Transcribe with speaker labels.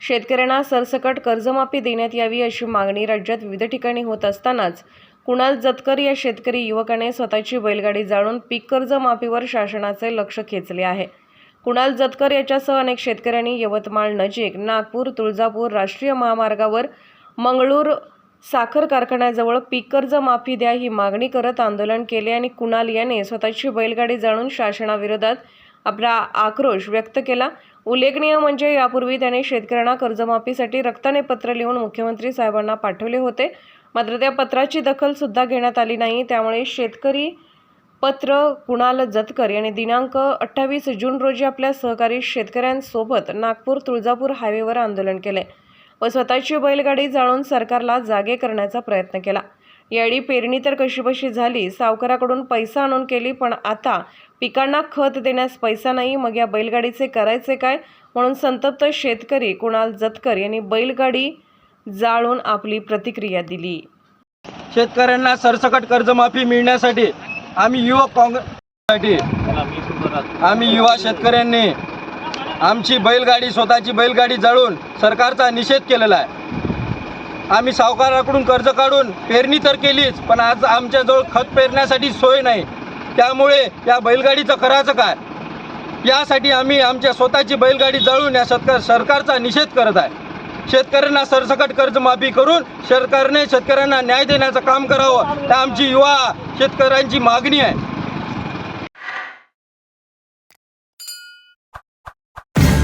Speaker 1: शेतकऱ्यांना सरसकट कर्जमाफी देण्यात यावी अशी मागणी राज्यात विविध ठिकाणी होत असतानाच कुणाल जतकर या शेतकरी युवकाने स्वतःची बैलगाडी जाळून पीक कर्ज माफीवर शासनाचे लक्ष खेचले आहे. कुणाल जतकर याच्यासह अनेक शेतकऱ्यांनी यवतमाळ नजीक नागपूर तुळजापूर राष्ट्रीय महामार्गावर मंगळूर साखर कारखान्याजवळ पीक कर्ज माफी द्या ही मागणी करत आंदोलन केले आणि कुणाल याने स्वतःची बैलगाडी जाळून शासनाविरोधात आपला आक्रोश व्यक्त केला. उल्लेखनीय म्हणजे यापूर्वी त्याने शेतकऱ्यांना कर्जमाफीसाठी रक्ताने पत्र लिहून मुख्यमंत्री साहेबांना पाठवले होते. मात्र त्या पत्राची दखल सुद्धा घेण्यात आली नाही. त्यामुळे शेतकरी पत्र कुणाल जतकर? यांनी दिनांक अठ्ठावीस जून रोजी आपल्या सहकारी शेतकऱ्यांसोबत नागपूर तुळजापूर हायवेवर आंदोलन केले व स्वतःची बैलगाडी जाळून सरकारला जागे करण्याचा प्रयत्न केला. यावेळी पेरणी तर कशीबशी झाली सावकाराकडून पैसा आणून केली पण आता पिकांना खत देण्यास पैसा नाही मग या बैलगाडीचे करायचे काय? म्हणून संतप्त शेतकरी कुणाल जतकर यांनी बैलगाडी जाळून आपली प्रतिक्रिया दिली.
Speaker 2: शेतकऱ्यांना सरसकट कर्जमाफी मिळण्यासाठी आम्ही युवक काँग्रेससाठी आम्ही युवा शेतकऱ्यांनी आमची बैलगाडी स्वतःची बैलगाडी जाळून सरकारचा निषेध केलेला आहे. आम्ही सावकाराकडून कर्ज काढून पेरणी तर केलीच पण आज आमच्याजवळ खत पेरण्यासाठी सोय नाही. त्यामुळे या बैलगाडीचं करायचं काय? यासाठी आम्ही आमच्या स्वतःची बैलगाडी जळून या शेतकऱ्या सरकारचा निषेध करत आहे. शेतकऱ्यांना सरसकट कर्जमाफी करून सरकारने शेतकऱ्यांना न्याय देण्याचं काम करावं. आमची युवा शेतकऱ्यांची मागणी आहे.